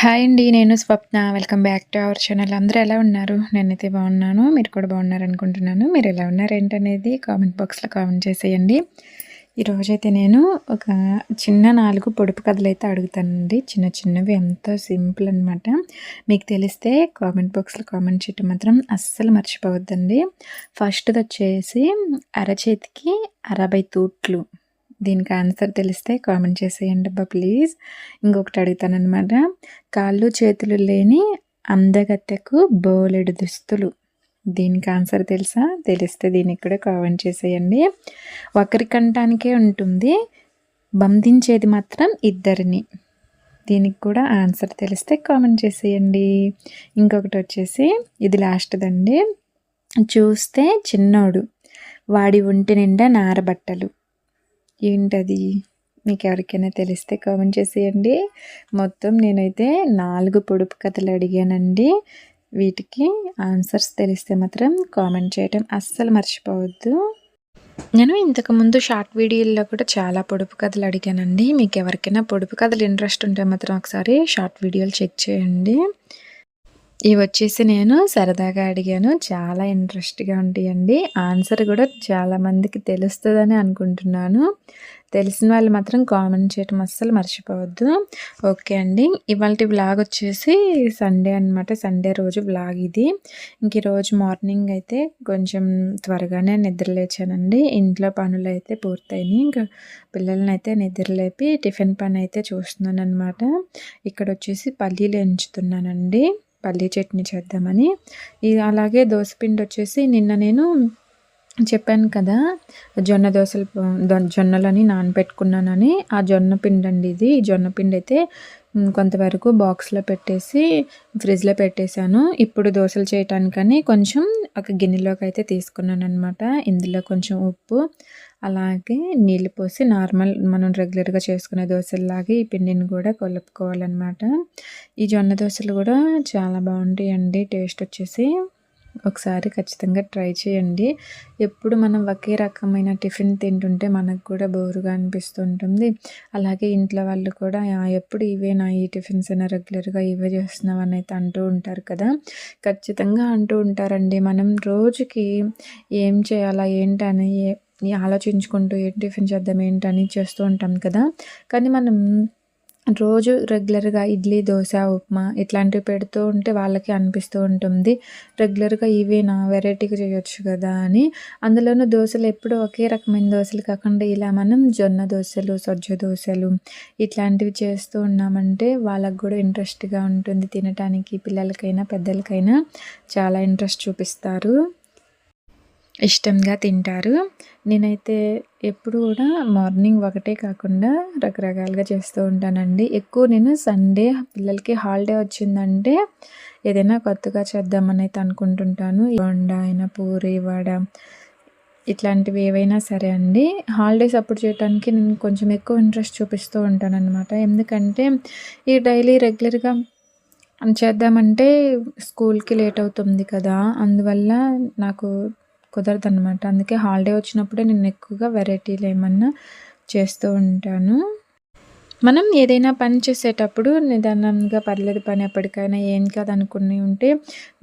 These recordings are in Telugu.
హాయ్ అండి నేను Swapna. Welcome back to our channel అందరూ ఎలా ఉన్నారు? నేనైతే బాగున్నాను. మీరు కూడా బాగున్నారు అనుకుంటున్నాను మీరు ఎలా ఉన్నారు ఏంటనేది కామెంట్ బాక్స్లో కామెంట్ చేసేయండి. ఈరోజైతే నేను ఒక చిన్న నాలుగు పొడుపు కథలు అయితే అడుగుతానండి. చిన్న చిన్నవి ఎంతో సింపుల్ అనమాట మీకు తెలిస్తే కామెంట్ బాక్స్లో కామెంట్ చేయటం మాత్రం అస్సలు మర్చిపోవద్దండి. ఫస్ట్ది వచ్చేసి అరచేతికి అరవై తూట్లు. దీనికి ఆన్సర్ తెలిస్తే కామెంట్ చేసేయండి అబ్బా ప్లీజ్. ఇంకొకటి అడుగుతానమాట కాళ్ళు చేతులు లేని అందగత్తెకు బోలెడు దుస్తులు. దీనికి ఆన్సర్ తెలుసా? తెలిస్తే దీనికి కూడా కామెంట్ చేసేయండి. ఒకరి కంటానికే ఉంటుంది. బంధించేది మాత్రం ఇద్దరిని. దీనికి కూడా ఆన్సర్ తెలిస్తే కామెంట్ చేసేయండి. ఇంకొకటి వచ్చేసి ఇది లాస్ట్దండి. చూస్తే చిన్నోడు. వాడి ఒంటి నిండా నారబట్టలు ఏంటది? మీకు ఎవరికైనా తెలిస్తే కామెంట్ చేసేయండి. మొత్తం నేనైతే నాలుగు పొడుపు కథలు అడిగానండి. వీటికి ఆన్సర్స్ తెలిస్తే మాత్రం కామెంట్ చేయటం అస్సలు మర్చిపోవద్దు. నేను ఇంతకుముందు షార్ట్ వీడియోల్లో కూడా చాలా పొడుపు కథలు అడిగానండి. మీకు ఎవరికైనా పొడుపు కథలు ఇంట్రెస్ట్ ఉంటే మాత్రం ఒకసారి షార్ట్ వీడియోలు చెక్ చేయండి. ఇవి వచ్చేసి నేను సరదాగా అడిగాను. చాలా ఇంట్రెస్ట్గా ఉంటాయండి. ఆన్సర్ కూడా చాలామందికి తెలుస్తుందని అనుకుంటున్నాను. తెలిసిన వాళ్ళు మాత్రం కామెంట్ చేయటం అస్సలు మర్చిపోవద్దు. ఓకే అండి. ఇవాళ వ్లాగ్ వచ్చేసి సండే అనమాట సండే రోజు వ్లాగ్ ఇది. ఇంక ఈరోజు మార్నింగ్ అయితే కొంచెం త్వరగానే నిద్రలేచానండి ఇంట్లో పనులు అయితే పూర్తయినాయి. ఇంకా పిల్లల్ని అయితే నిద్రలేపి టిఫిన్ పని అయితే చూస్తున్నాను అనమాట ఇక్కడ వచ్చేసి పల్లీలు ఎంచుతున్నానండి. పల్లీ చట్నీ చేద్దామని. ఇది అలాగే దోశపిండి వచ్చేసి నిన్న నేను చెప్పాను కదా జొన్న దోశలు జొన్నలని నానబెట్టుకున్నానని. ఆ జొన్న పిండి అండి ఇది జొన్న పిండి అయితే కొంతవరకు బాక్స్లో పెట్టేసి ఫ్రిడ్జ్లో పెట్టేశాను. ఇప్పుడు దోశలు చేయటానికని కొంచెం ఒక గిన్నెలోకి అయితే తీసుకున్నాను అనమాట ఇందులో కొంచెం ఉప్పు అలాగే నీళ్ళు పోసి నార్మల్ మనం రెగ్యులర్గా చేసుకునే దోశల్లాగే ఈ పిండిని కూడా కలుపుకోవాలన్నమాట. ఈ జొన్న దోశలు కూడా చాలా బాగుంటాయండి టేస్ట్ వచ్చేసి. ఒకసారి ఖచ్చితంగా ట్రై చేయండి. ఎప్పుడు మనం ఒకే రకమైన టిఫిన్ తింటుంటే మనకు కూడా బోరుగా అనిపిస్తుంటుంది. అలాగే ఇంట్లో వాళ్ళు కూడా ఎప్పుడు ఇవేనా ఈ టిఫిన్స్ అయినా రెగ్యులర్గా ఇవే చేస్తున్నావు అని అయితే అంటూ ఉంటారు కదా. ఖచ్చితంగా అంటూ ఉంటారండి. మనం రోజుకి ఏం చేయాలా ఏంటని ఆలోచించుకుంటూ ఏం టిఫిన్ చేద్దాం ఏంటని చేస్తూ ఉంటాం కదా. కానీ మనం రోజు రెగ్యులర్గా ఇడ్లీ దోశ ఉప్మా ఇట్లాంటివి పెడుతూ ఉంటే వాళ్ళకి అనిపిస్తూ ఉంటుంది. రెగ్యులర్గా ఇవేనా వెరైటీగా చేయొచ్చు కదా అని. అందులోనూ దోశలు ఎప్పుడు ఒకే రకమైన దోశలు కాకుండా ఇలా మనం జొన్న దోశలు సజ్జ దోశలు ఇట్లాంటివి చేస్తూ ఉన్నామంటే వాళ్ళకు కూడా ఇంట్రెస్ట్గా ఉంటుంది. తినటానికి పిల్లలకైనా పెద్దలకైనా చాలా ఇంట్రెస్ట్ చూపిస్తారు. ఇష్టంగా తింటారు. నేనైతే ఎప్పుడు కూడా మార్నింగ్ ఒకటే కాకుండా రకరకాలుగా చేస్తూ ఉంటానండి. ఎక్కువ నేను సండే పిల్లలకి హాలిడే వచ్చిందంటే ఏదైనా కొత్తగా చేద్దామని అయితే అనుకుంటుంటాను. వండ అయినా పూరి వడ ఇట్లాంటివి ఏవైనా సరే అండి. హాలిడేస్ అప్పుడు చేయడానికి నేను కొంచెం ఎక్కువ ఇంట్రెస్ట్ చూపిస్తూ ఉంటానన్నమాట. ఎందుకంటే ఈ డైలీ రెగ్యులర్గా చేద్దామంటే స్కూల్కి లేట్ అవుతుంది కదా. అందువల్ల నాకు కుదరదనమాట అందుకే హాలిడే వచ్చినప్పుడే నేను ఎక్కువగా వెరైటీలు ఏమన్నా చేస్తూ ఉంటాను. మనం ఏదైనా పని చేసేటప్పుడు నిదానంగా పర్లేదు పని ఎప్పటికైనా ఏం కాదనుకుని ఉంటే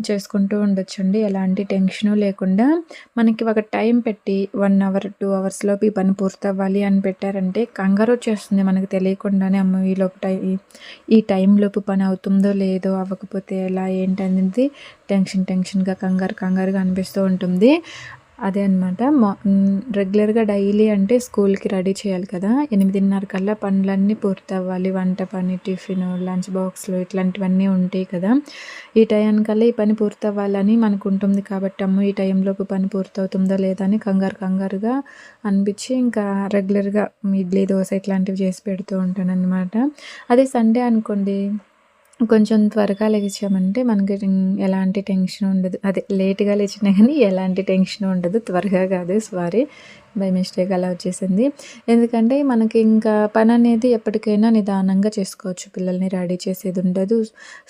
చేసుకుంటూ ఉండొచ్చండి. ఎలాంటి టెన్షను లేకుండా మనకి ఒక టైం పెట్టి వన్ అవర్ టూ అవర్స్లోపు ఈ పని పూర్తవ్వాలి అని పెట్టారంటే కంగారు వచ్చేస్తుంది మనకు తెలియకుండానే. అమ్మ ఈలోపు టై ఈ టైంలోపు పని అవుతుందో లేదో అవ్వకపోతే ఎలా ఏంటనేది టెన్షన్ టెన్షన్గా కంగారు కంగారుగా అనిపిస్తూ ఉంటుంది. అదే అనమాట మా రెగ్యులర్గా డైలీ అంటే స్కూల్కి రెడీ చేయాలి కదా. ఎనిమిదిన్నర కల్లా పనులన్నీ పూర్తవ్వాలి. వంట పని టిఫిన్ లంచ్ బాక్స్లు ఇట్లాంటివన్నీ ఉంటాయి కదా. ఈ టైంకల్లా ఈ పని పూర్తవ్వాలని మనకు ఉంటుంది కాబట్టి అమ్మ ఈ టైంలోపు పని పూర్తవుతుందో లేదా అని కంగారు కంగారుగా అనిపించి ఇంకా రెగ్యులర్గా ఇడ్లీ దోశ ఇట్లాంటివి చేసి పెడుతూ ఉంటాను అనమాట అదే సండే అనుకోండి. కొంచెం త్వరగా లేచామంటే మనకి ఎలాంటి టెన్షన్ ఉండదు. అదే లేట్గా లేచినా కానీ ఎలాంటి టెన్షన్ ఉండదు. త్వరగా కాదు సారీ. బై మిస్టేక్ అలా వచ్చేసింది. ఎందుకంటే మనకి ఇంకా పని అనేది ఎప్పటికైనా నిదానంగా చేసుకోవచ్చు. పిల్లల్ని రెడీ చేసేది ఉండదు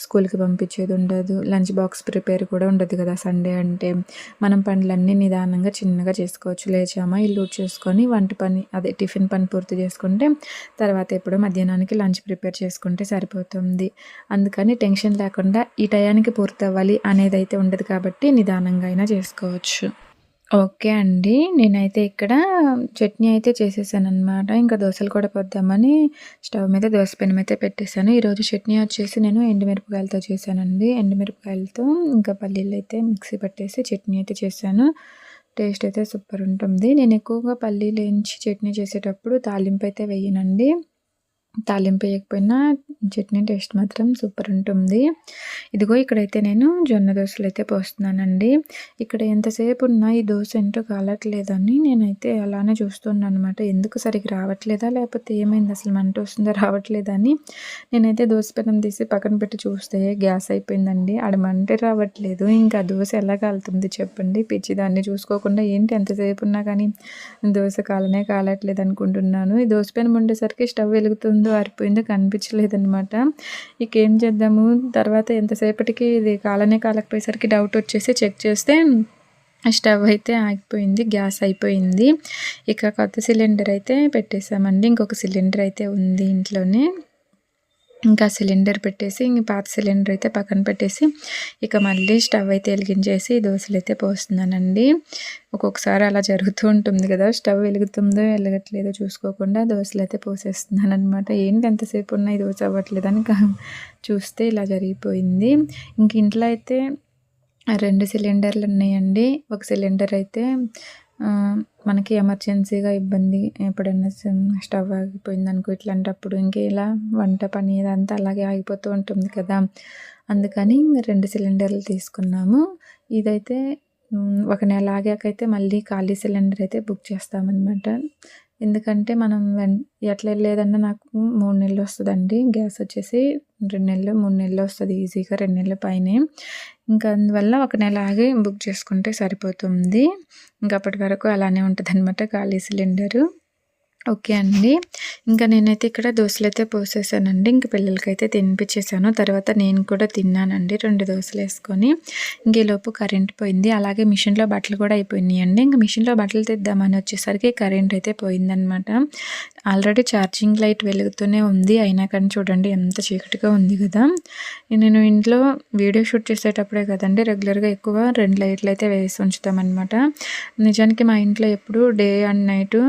స్కూల్కి పంపించేది ఉండదు లంచ్ బాక్స్ ప్రిపేర్ కూడా ఉండదు కదా సండే అంటే. మనం పనులన్నీ నిదానంగా చిన్నగా చేసుకోవచ్చు. లేచామా ఇల్లు చేసుకొని వంట పని అదే టిఫిన్ పని పూర్తి చేసుకుంటే తర్వాత ఎప్పుడో మధ్యాహ్నానికి లంచ్ ప్రిపేర్ చేసుకుంటే సరిపోతుంది. అందుకని టెన్షన్ లేకుండా ఈ టయానికి పూర్తవ్వాలి అనేది అయితే ఉండదు కాబట్టి నిదానంగా అయినా చేసుకోవచ్చు. ఓకే అండి. నేనైతే ఇక్కడ చట్నీ అయితే చేసేసాననమాట. ఇంకా దోసలు కూడా పోద్దామని స్టవ్ మీద దోస పెనం అయితే పెట్టేశాను ఈరోజు చట్నీ వచ్చేసి నేను ఎండుమిరపకాయలతో చేశానండి. ఎండుమిరపకాయలతో ఇంకా పల్లీలు అయితే మిక్సీ పట్టేసి చట్నీ అయితే చేశాను. టేస్ట్ అయితే సూపర్ ఉంటుంది. నేను ఎక్కువగా పల్లీలు వేయించి చట్నీ చేసేటప్పుడు తాలింపు అయితే వేయనండి. తాలింపు వేయకపోయినా చట్నీ టేస్ట్ మాత్రం సూపర్ ఉంటుంది. ఇదిగో ఇక్కడైతే నేను జొన్న దోశలు అయితే పోస్తున్నానండి. ఇక్కడ ఎంతసేపు ఉన్నా ఈ దోశ ఏంటో కాలట్లేదని నేనైతే అలానే చూస్తున్నాను అనమాట ఎందుకు సరిగ్గా రావట్లేదా? లేకపోతే ఏమైంది? అసలు మంట వస్తుందా? రావట్లేదని నేనైతే దోశ పెనం తీసి పక్కన పెట్టి చూస్తే గ్యాస్ అయిపోయిందండి. ఆడ మంటే రావట్లేదు. ఇంకా దోశ ఎలా కాలుతుంది చెప్పండి? పిచ్చి దాన్ని చూసుకోకుండా ఏంటి ఎంతసేపు ఉన్నా కానీ దోశ కాలనే కాలట్లేదు అనుకుంటున్నాను. ఈ దోశ పెనం ఉండేసరికి స్టవ్ వెలుగుతుంది. ఉందో ఆరిపోయిందో కనిపించలేదనమాట ఇక ఏం చేద్దాము? తర్వాత ఎంతసేపటికి ఇది కాలనే కాలకపోయేసరికి డౌట్ వచ్చేసి చెక్ చేస్తే స్టవ్ అయితే ఆగిపోయింది గ్యాస్ అయిపోయింది. ఇక కొత్త సిలిండర్ అయితే పెట్టేసామండి. ఇంకొక సిలిండర్ అయితే ఉంది ఇంట్లోనే. ఇంకా సిలిండర్ పెట్టేసి ఇంక పాత సిలిండర్ అయితే పక్కన పెట్టేసి ఇక మళ్ళీ స్టవ్ అయితే వెలిగించేసి దోశలు అయితే పోస్తున్నానండి. ఒక్కొక్కసారి అలా జరుగుతూ ఉంటుంది కదా స్టవ్ వెలుగుతుందో వెలగట్లేదో చూసుకోకుండా దోశలు అయితే పోసేస్తున్నాను అనమాట ఏంటి ఎంతసేపు ఉన్నాయి దోశ అవ్వట్లేదని చూస్తే ఇలా జరిగిపోయింది. ఇంక ఇంట్లో అయితే రెండు సిలిండర్లు ఉన్నాయండి. ఒక సిలిండర్ అయితే మనకి ఎమర్జెన్సీగా ఇబ్బంది ఎప్పుడైనా స్టవ్ ఆగిపోయింది అనుకో ఇట్లాంటప్పుడు ఇంక ఇలా వంట పని ఇదంతా అలాగే ఆగిపోతూ ఉంటుంది కదా. అందుకని రెండు సిలిండర్లు తీసుకున్నాము. ఇదైతే ఒక నెల ఆగాకైతే మళ్ళీ ఖాళీ సిలిండర్ అయితే బుక్ చేస్తామన్నమాట. ఎందుకంటే మనం వెన్ ఎట్లా వెళ్ళేదన్నా నాకు మూడు నెలలు వస్తుందండి. గ్యాస్ వచ్చేసి రెండు నెలలు మూడు నెలలు వస్తుంది ఈజీగా రెండు నెలల పైనే. ఇంకా అందువల్ల ఒక నెల ఆగి బుక్ చేసుకుంటే సరిపోతుంది. ఇంకా అప్పటి వరకు అలానే ఉంటుంది అనమాట ఖాళీ సిలిండరు. ఓకే అండి. ఇంకా నేనైతే ఇక్కడ దోశలు అయితే పోసేసానండి. ఇంక పిల్లలకైతే తినిపించేసాను తర్వాత నేను కూడా తిన్నానండి రెండు దోశలు వేసుకొని. ఇంకేలోపు కరెంట్ పోయింది. అలాగే మిషన్లో బట్టలు కూడా అయిపోయినాయి అండి ఇంకా మిషన్లో బట్టలు తెద్దామని వచ్చేసరికి కరెంట్ అయితే పోయిందనమాట. ఆల్రెడీ ఛార్జింగ్ లైట్ వెలుగుతూనే ఉంది. అయినా కానీ చూడండి ఎంత చీకటిగా ఉంది కదా. నేను ఇంట్లో వీడియో షూట్ చేసేటప్పుడే కదండి రెగ్యులర్గా ఎక్కువ రెండు లైట్లు అయితే వేసి ఉంచుతామన్నమాట నిజానికి మా ఇంట్లో ఎప్పుడు డే అండ్ నైటు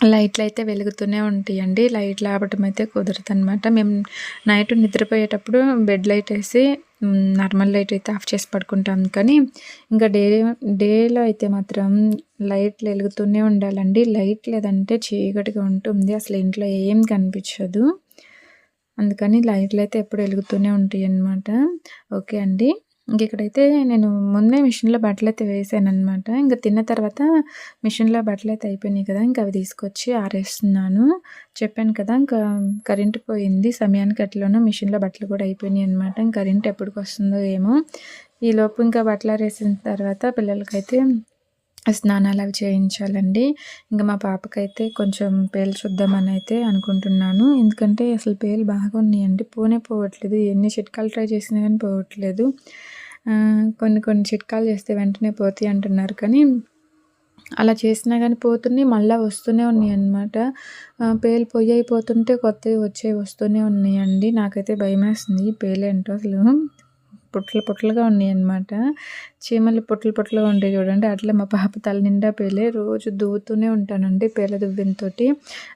లైట్లు అయితే వెలుగుతూనే ఉంటాయండి. లైట్ లేపటం అయితే కుదరదు అనమాట మేము నైట్ నిద్రపోయేటప్పుడు బెడ్ లైట్ వేసి నార్మల్ లైట్ అయితే ఆఫ్ చేసి పడుకుంటాం. కానీ ఇంకా డే డేలో అయితే మాత్రం లైట్లు వెలుగుతూనే ఉండాలండి. లైట్ లేదంటే చీకటిగా ఉంటుంది. అసలు ఇంట్లో ఏం కనిపించదు. అందుకని లైట్లు అయితే ఎప్పుడు వెలుగుతూనే ఉంటాయి అన్నమాట ఓకే అండి. ఇంక ఇక్కడైతే నేను ముందే మిషన్లో బట్టలు అయితే వేసాను అనమాట ఇంకా తిన్న తర్వాత మిషన్లో బట్టలు అయితే అయిపోయినాయి కదా ఇంకా అవి తీసుకొచ్చి ఆరేస్తున్నాను. చెప్పాను కదా ఇంకా కరెంట్ పోయింది. సమయానికి అట్లనో మిషన్లో బట్టలు కూడా అయిపోయినాయి అనమాట ఇంకా కరెంట్ ఎప్పటికి వస్తుందో ఏమో ఈలోపు ఇంకా బట్టలు ఆరేసిన తర్వాత పిల్లలకైతే స్నానాలు అవి చేయించాలండి. ఇంకా మా పాపకైతే కొంచెం పేలు చూద్దామని అయితే అనుకుంటున్నాను. ఎందుకంటే అసలు పేలు బాగా ఉన్నాయండి. పోనే పోవట్లేదు. ఎన్ని చిట్కాలు ట్రై చేసినా కానీ పోవట్లేదు. కొన్ని కొన్ని చిట్కాలు చేస్తే వెంటనే పోతాయి అంటున్నారు. కానీ అలా చేసినా కానీ పోతున్నాయి. మళ్ళీ వస్తూనే ఉన్నాయి అన్నమాట పేలు పొయ్యి అయిపోతుంటే కొత్తవి వచ్చేవి వస్తూనే ఉన్నాయండి. నాకైతే భయం వేస్తుంది పేలేంటో అసలు? పుట్లు పుట్లుగా ఉన్నాయి అనమాట చీమలు పుట్లు పుట్లుగా ఉంటాయి చూడండి. అట్లా మా పాప తల నిండా పేలే. రోజు దువ్వుతూనే ఉంటానండి పేల దువ్వెంతో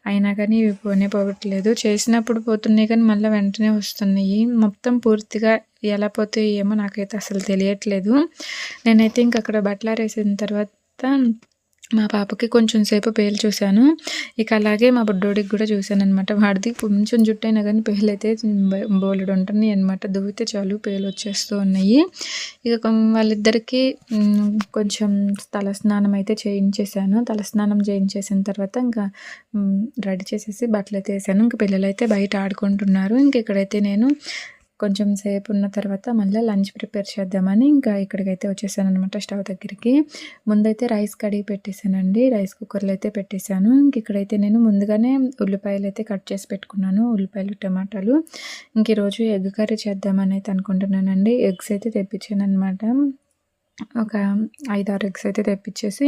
అయినా కానీ ఇవి పోనే పోవట్లేదు. చేసినప్పుడు పోతున్నాయి కానీ మళ్ళీ వెంటనే వస్తున్నాయి. మొత్తం పూర్తిగా ఎలా పోతాయి ఏమో నాకైతే అసలు తెలియట్లేదు. నేనైతే ఇంక అక్కడ బట్టలారేసిన తర్వాత మా పాపకి కొంచెం సేపు పేలు చూశాను. ఇక అలాగే మా బుడ్డోడికి కూడా చూశాను అనమాట వాడిది కొంచెం జుట్టు అయినా కానీ పేలు అయితే బోలెడు ఉంటుంది అనమాట దువ్వితే చాలు పేలు వచ్చేస్తూ ఉన్నాయి. ఇక వాళ్ళిద్దరికీ కొంచెం తలస్నానం అయితే చేయించేసాను తలస్నానం చేయించేసిన తర్వాత ఇంకా రెడీ చేసేసి బట్టలు అయితే వేసాను. ఇంక పిల్లలు అయితే బయట ఆడుకుంటున్నారు. ఇంక ఇక్కడైతే నేను కొంచెం సేపు ఉన్న తర్వాత మళ్ళీ లంచ్ ప్రిపేర్ చేద్దామని ఇంకా ఇక్కడికైతే వచ్చేసాను అనమాట స్టవ్ దగ్గరికి. ముందైతే రైస్ కడిగి పెట్టేశానండి. రైస్ కుక్కర్లో అయితే పెట్టేశాను. ఇంక ఇక్కడైతే నేను ముందుగానే ఉల్లిపాయలు అయితే కట్ చేసి పెట్టుకున్నాను. ఉల్లిపాయలు టమాటాలు. ఇంక ఈరోజు ఎగ్ కర్రీ చేద్దామని అయితే అనుకుంటున్నానండి. ఎగ్స్ అయితే తెప్పించాను అనమాట ఒక ఐదు ఆరు ఎగ్స్ అయితే తెప్పించేసి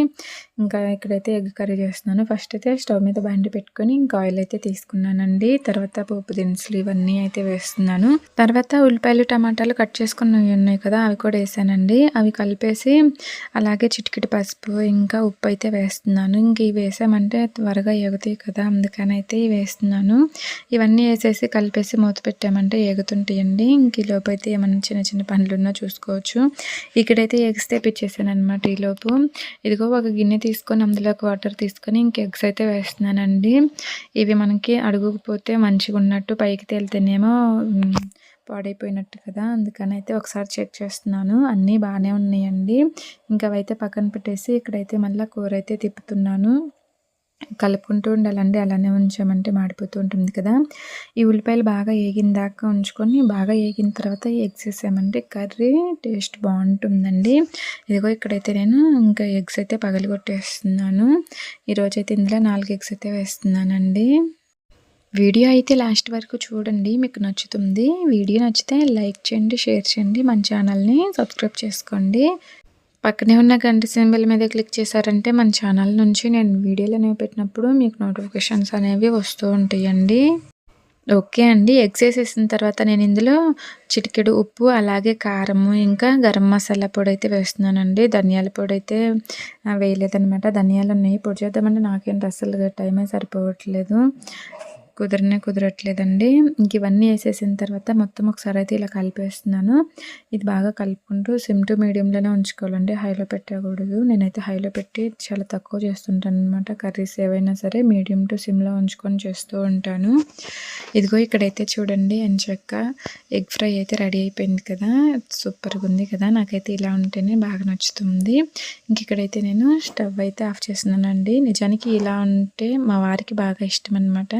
ఇంకా ఇక్కడైతే ఎగ్ కర్రీ చేస్తున్నాను. ఫస్ట్ అయితే స్టవ్ మీద బండి పెట్టుకొని ఇంకా ఆయిల్ అయితే తీసుకున్నానండి. తర్వాత పోపు దినుసులు ఇవన్నీ అయితే వేస్తున్నాను. తర్వాత ఉల్లిపాయలు టమాటాలు కట్ చేసుకుని ఉన్నాయి కదా అవి కూడా వేసానండి. అవి కలిపేసి అలాగే చిటికిటి పసుపు ఇంకా ఉప్పు అయితే వేస్తున్నాను. ఇంక ఇవి వేసామంటే త్వరగా ఎగుతాయి కదా అందుకని అయితే వేస్తున్నాను. ఇవన్నీ వేసేసి కలిపేసి మూత పెట్టామంటే ఎగుతుంటాయండి ఇంక ఈ లోపు అయితే ఏమైనా చిన్న చిన్న పనులున్నా చూసుకోవచ్చు. ఇక్కడైతే ఎగ్స్ తెప్పించేసాను అనమాట ఈలోపు. ఇదిగో ఒక గిన్నె తీసుకొని అందులోకి వాటర్ తీసుకొని ఇంక ఎగ్స్ అయితే వేస్తున్నానండి. ఇవి మనకి అడుగుకపోతే మంచిగా ఉన్నట్టు పైకి తేలితేనేమో పాడైపోయినట్టు కదా. అందుకని అయితే ఒకసారి చెక్ చేస్తున్నాను. అన్నీ బాగానే ఉన్నాయండి. ఇంకా అవైతే పక్కన పెట్టేసి ఇక్కడైతే మళ్ళీ కూర అయితే తిప్పుతున్నాను. కలుపుకుంటూ ఉండాలండి. అలానే ఉంచామంటే మాడిపోతూ ఉంటుంది కదా. ఈ ఉల్లిపాయలు బాగా ఏగిన దాకా ఉంచుకొని బాగా ఏగిన తర్వాత ఎగ్స్ వేసామంటే కర్రీ టేస్ట్ బాగుంటుందండి. ఇదిగో ఇక్కడైతే నేను ఇంకా ఎగ్స్ అయితే పగలగొట్టేస్తున్నాను. ఈరోజు అయితే ఇందులో నాలుగు ఎగ్స్ అయితే వేస్తున్నానండి. వీడియో అయితే లాస్ట్ వరకు చూడండి మీకు నచ్చుతుంది. వీడియో నచ్చితే లైక్ చేయండి షేర్ చేయండి. మన ఛానల్ని సబ్స్క్రైబ్ చేసుకోండి. పక్కనే ఉన్న గంట సింబల్ మీద క్లిక్ చేశారంటే మన ఛానల్ నుంచి నేను వీడియోలు అనేవి పెట్టినప్పుడు మీకు నోటిఫికేషన్స్ అనేవి వస్తూ ఉంటాయండి. ఓకే అండి. ఎగ్స్ వేసేసిన తర్వాత నేను ఇందులో చిటికెడు ఉప్పు అలాగే కారము ఇంకా గరం మసాలా పొడి అయితే వేస్తున్నానండి. ధనియాల పొడి అయితే వేయలేదనమాట ధనియాలు ఉన్నాయి. పొడి చేద్దామంటే నాకేంటి అసలు టైమే సరిపోవట్లేదు. కుదరనే కుదరట్లేదండి. ఇంక ఇవన్నీ వేసేసిన తర్వాత మొత్తం ఒకసారి అయితే ఇలా కలిపేస్తున్నాను. ఇది బాగా కలుపుకుంటూ సిమ్ టు మీడియంలోనే ఉంచుకోవాలండి. హైలో పెట్టకూడదు. నేనైతే హైలో పెట్టి చాలా తక్కువ చేస్తుంటాను అనమాట కర్రీస్ ఏవైనా సరే మీడియం టు సిమ్లో ఉంచుకొని చేస్తూ ఉంటాను. ఇదిగో ఇక్కడైతే చూడండి ఎంచక్క ఎగ్ ఫ్రై అయితే రెడీ అయిపోయింది కదా. సూపర్గా ఉంది కదా. నాకైతే ఇలా ఉంటేనే బాగా నచ్చుతుంది. ఇంక ఇక్కడైతే నేను స్టవ్ అయితే ఆఫ్ చేస్తున్నానండి. నిజానికి ఇలా ఉంటే మా వారికి బాగా ఇష్టం అనమాట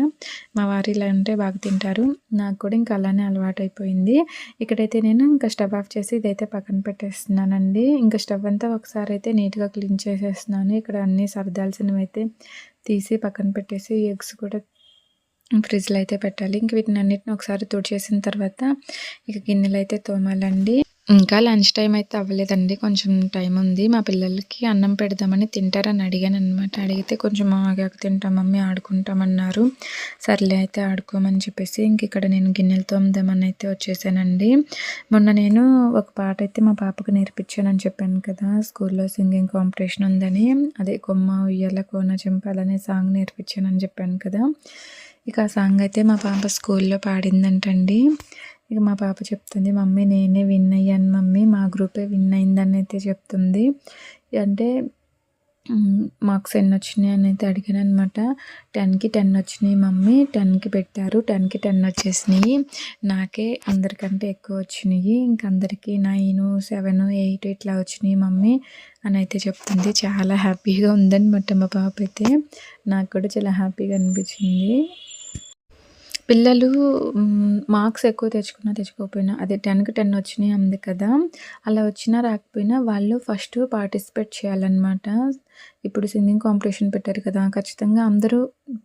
మా వారు ఇలా ఉంటే బాగా తింటారు. నాకు కూడా ఇంకా అలానే అలవాటు అయిపోయింది ఇక్కడైతే నేను ఇంకా స్టవ్ ఆఫ్ చేసి ఇదైతే పక్కన పెట్టేస్తున్నానండి. ఇంకా స్టవ్ అంతా ఒకసారి అయితే నీట్గా క్లీన్ చేసేస్తున్నాను. ఇక్కడ అన్నీ సర్దాల్సినవి అయితే తీసి పక్కన పెట్టేసి ఎగ్స్ కూడా ఫ్రిడ్జ్లో అయితే పెట్టాలి. ఇంక వీటిని అన్నిటిని ఒకసారి తుడిచేసిన తర్వాత ఇక గిన్నెలు అయితే తోమాలండి. ఇంకా లంచ్ టైం అయితే అవ్వలేదండి. కొంచెం టైం ఉంది. మా పిల్లలకి అన్నం పెడదామని తింటారని అడిగాను అనమాట అడిగితే కొంచెం ఆగాక తింటాం మమ్మీ ఆడుకుంటామన్నారు. సర్లే అయితే ఆడుకోమని చెప్పేసి ఇంక ఇక్కడ నేను గిన్నెలు తోమదామని అయితే వచ్చేసానండి. మొన్న నేను ఒక పాట అయితే మా పాపకు నేర్పించానని చెప్పాను కదా. స్కూల్లో సింగింగ్ కాంపిటీషన్ ఉందని. అదే కొమ్మ ఉయ్యాల కోన చెంపాలనే సాంగ్ నేర్పించానని చెప్పాను కదా. ఇక ఆ సాంగ్ అయితే మా పాప స్కూల్లో పాడిందంటండి. ఇక మా పాప చెప్తుంది మమ్మీ నేనే విన్ అయ్యాను మమ్మీ మా గ్రూపే విన్ అయిందని అయితే చెప్తుంది. అంటే మార్క్స్ ఎన్ని వచ్చినాయి అని అయితే అడిగాను అనమాట టెన్కి టెన్ వచ్చినాయి మమ్మీ టెన్కి పెట్టారు టెన్కి టెన్ వచ్చేసినాయి. నాకే అందరికంటే ఎక్కువ వచ్చినాయి ఇంకందరికీ నైన్ సెవెన్ ఎయిట్ ఇట్లా వచ్చినాయి మమ్మీ అని అయితే చెప్తుంది. చాలా హ్యాపీగా ఉందనమాట మా పాప అయితే. నాకు కూడా చాలా హ్యాపీగా అనిపించింది. పిల్లలు మార్క్స్ ఎక్కువ తెచ్చుకున్నా తెచ్చుకోకపోయినా అదే టెన్కి టెన్ వచ్చినాయి అంది కదా అలా వచ్చినా రాకపోయినా వాళ్ళు ఫస్ట్ పార్టిసిపేట్ చేయాలన్నమాట. ఇప్పుడు సింగింగ్ కాంపిటీషన్ పెట్టారు కదా ఖచ్చితంగా అందరూ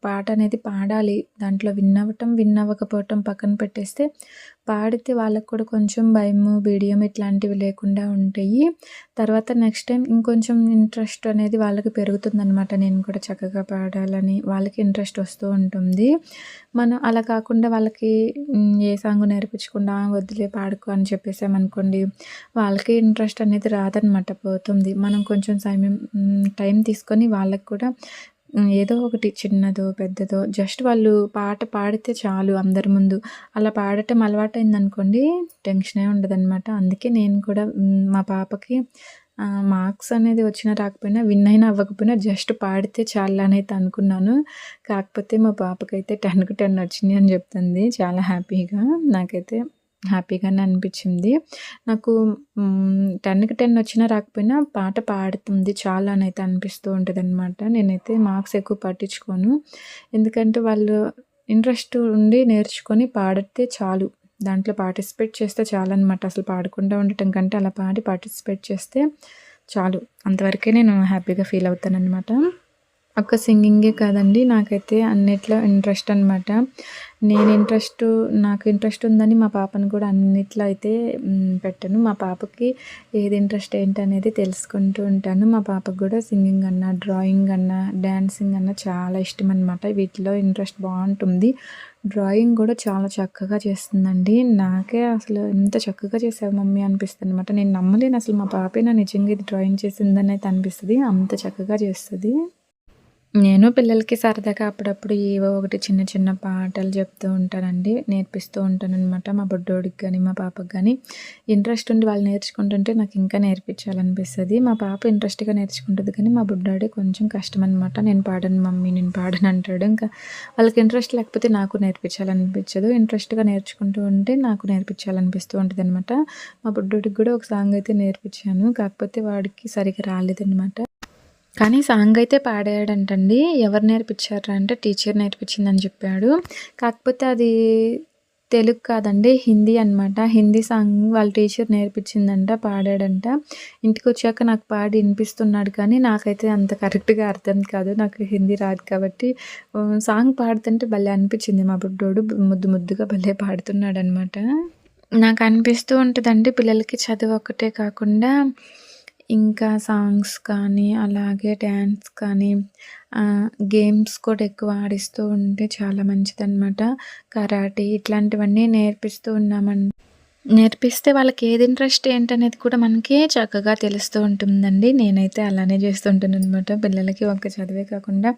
పాట అనేది పాడాలి. దాంట్లో విన్ అవ్వటం విన్ అవ్వకపోవటం పక్కన పెట్టేస్తే పాడితే వాళ్ళకు కూడా కొంచెం భయము బీడియం ఇట్లాంటివి లేకుండా ఉంటాయి. తర్వాత నెక్స్ట్ టైం ఇంకొంచెం ఇంట్రెస్ట్ అనేది వాళ్ళకి పెరుగుతుందనమాట నేను కూడా చక్కగా పాడాలని వాళ్ళకి ఇంట్రెస్ట్ వస్తూ ఉంటుంది. మనం అలా కాకుండా వాళ్ళకి ఏ సాంగ్ నేర్పించకుండా వద్దులే పాడుకో అని చెప్పేసామనుకోండి వాళ్ళకి ఇంట్రెస్ట్ అనేది రాదనమాట పోతుంది. మనం కొంచెం సమయం టైం తీసుకొని వాళ్ళకు కూడా ఏదో ఒకటి చిన్నదో పెద్దదో జస్ట్ వాళ్ళు పాట పాడితే చాలు అందరి ముందు. అలా పాడటం అలవాటైందనుకోండి టెన్షనే ఉండదన్నమాట. అందుకే నేను కూడా మా పాపకి మార్క్స్ అనేది వచ్చినా రాకపోయినా విన్ అయినా అవ్వకపోయినా జస్ట్ పాడితే చాలా అని అయితే అనుకున్నాను. కాకపోతే మా పాపకైతే టెన్కు టెన్ వచ్చినాయి అని చెప్తుంది. చాలా హ్యాపీగా నాకైతే. హ్యాపీగానే అనిపించింది. నాకు టెన్కి టెన్ వచ్చినా రాకపోయినా పాట పాడుతుంది చాలా అని అయితే అనిపిస్తూ ఉంటుంది అనమాట నేనైతే మార్క్స్ ఎక్కువ పట్టించుకోను. ఎందుకంటే వాళ్ళు ఇంట్రెస్ట్ ఉండి నేర్చుకొని పాడితే చాలు. దాంట్లో పార్టిసిపేట్ చేస్తే చాలన్నమాట. అసలు పాడకుండా ఉండటం కంటే అలా పాడి పార్టిసిపేట్ చేస్తే చాలు. అంతవరకే నేను హ్యాపీగా ఫీల్ అవుతానన్నమాట. ఒక్క సింగింగే కాదండి. నాకైతే అన్నిట్లో ఇంట్రెస్ట్ అనమాట నేను ఇంట్రెస్ట్ నాకు ఇంట్రెస్ట్ ఉందని మా పాపను కూడా అన్నిట్లో అయితే పెట్టాను పెట్టను. మా పాపకి ఏది ఇంట్రెస్ట్ ఏంటి అనేది తెలుసుకుంటూ ఉంటాను. మా పాపకు కూడా సింగింగ్ అన్న డ్రాయింగ్ అన్న డ్యాన్సింగ్ అన్న చాలా ఇష్టం అనమాట వీటిలో ఇంట్రెస్ట్ బాగుంటుంది. డ్రాయింగ్ కూడా చాలా చక్కగా చేస్తుందండి. నాకే అసలు ఎంత చక్కగా చేసావు మమ్మీ అనిపిస్తుంది అనమాట నేను నమ్మలేను అసలు మా పాపే నా నిజంగా ఇది డ్రాయింగ్ చేసిందని అయితే అనిపిస్తుంది. అంత చక్కగా చేస్తుంది. నేను పిల్లలకి సరదాగా అప్పుడప్పుడు ఏవో ఒకటి చిన్న చిన్న పాటలు చెప్తూ ఉంటానండి నేర్పిస్తూ ఉంటానన్నమాట. మా బుడ్డోడికి కానీ మా పాపకి కానీ ఇంట్రెస్ట్ ఉండి వాళ్ళు నేర్చుకుంటుంటే నాకు ఇంకా నేర్పించాలనిపిస్తుంది. మా పాప ఇంట్రెస్ట్గా నేర్చుకుంటుంది కానీ మా బుడ్డోడి కొంచెం కష్టం అనమాట నేను పాడను మమ్మీ నేను పాడను అంటాడు. ఇంకా వాళ్ళకి ఇంట్రెస్ట్ లేకపోతే నాకు నేర్పించాలనిపించదు. ఇంట్రెస్ట్గా నేర్చుకుంటూ ఉంటే నాకు నేర్పించాలనిపిస్తూ ఉంటుంది అనమాట మా బుడ్డోడికి కూడా ఒక సాంగ్ అయితే నేర్పించాను. కాకపోతే వాడికి సరిగ్గా రాలేదనమాట కానీ సాంగ్ అయితే పాడాడంటండి. ఎవరు నేర్పించారు అంటే టీచర్ నేర్పించిందని చెప్పాడు. కాకపోతే అది తెలుగు కాదండి హిందీ అనమాట హిందీ సాంగ్ వాళ్ళ టీచర్ నేర్పించిందంట పాడాడంట. ఇంటికి వచ్చాక నాకు పాడి వినిపిస్తున్నాడు కానీ నాకైతే అంత కరెక్ట్గా అర్థం కాదు. నాకు హిందీ రాదు కాబట్టి సాంగ్ పాడుతుంటే భలే అనిపించింది. మా బుడ్డోడు ముద్దు ముద్దుగా భలే పాడుతున్నాడు అనమాట నాకు అనిపిస్తూ ఉంటుందండి పిల్లలకి చదువు ఒక్కటే కాకుండా ఇంకా సాంగ్స్ కానీ అలాగే డ్యాన్స్ కానీ గేమ్స్ కూడా ఎక్కువ ఆడిస్తూ ఉంటే చాలా మంచిదన్నమాట. కరాటే ఇట్లాంటివన్నీ నేర్పిస్తూ ఉన్నామండి నేర్పిస్తే వాళ్ళకి ఏది ఇంట్రెస్ట్ ఏంటనేది కూడా మనకి చక్కగా తెలుస్తూ ఉంటుందండి. నేనైతే అలానే చేస్తుంటాను అనమాట పిల్లలకి ఒక చదివే కాకుండా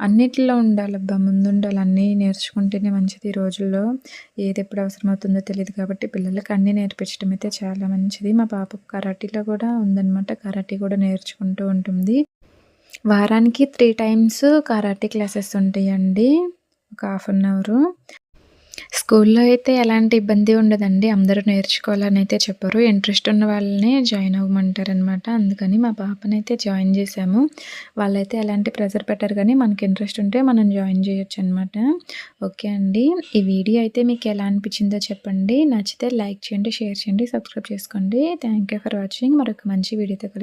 అన్నిట్లో ఉండాలబ్బా ముందుండాలి. అన్నీ నేర్చుకుంటేనే మంచిది ఈ రోజుల్లో. ఏది ఎప్పుడు అవసరమవుతుందో తెలియదు కాబట్టి పిల్లలకి అన్నీ నేర్పించడం అయితే చాలా మంచిది. మా పాపకు కరాటీలో కూడా ఉందన్నమాట. కరాటీ కూడా నేర్చుకుంటూ ఉంటుంది. వారానికి త్రీ టైమ్స్ కరాటీ క్లాసెస్ ఉంటాయండి. ఒక హాఫ్ అన్ అవరు. స్కూల్లో అయితే ఎలాంటి ఇబ్బంది ఉండదండి. అందరూ నేర్చుకోవాలని అయితే చెప్పరు. ఇంట్రెస్ట్ ఉన్న వాళ్ళనే జాయిన్ అవ్వమంటారనమాట అందుకని మా పాపనైతే జాయిన్ చేశాము. వాళ్ళైతే ఎలాంటి ప్రెజర్ పెట్టరు కానీ మనకి ఇంట్రెస్ట్ ఉంటే మనం జాయిన్ చేయొచ్చు అనమాట ఓకే అండి. ఈ వీడియో అయితే మీకు ఎలా అనిపించిందో చెప్పండి. నచ్చితే లైక్ చేయండి షేర్ చేయండి సబ్స్క్రైబ్ చేసుకోండి. Thank you for watching. మరొక మంచి వీడియోతో కలి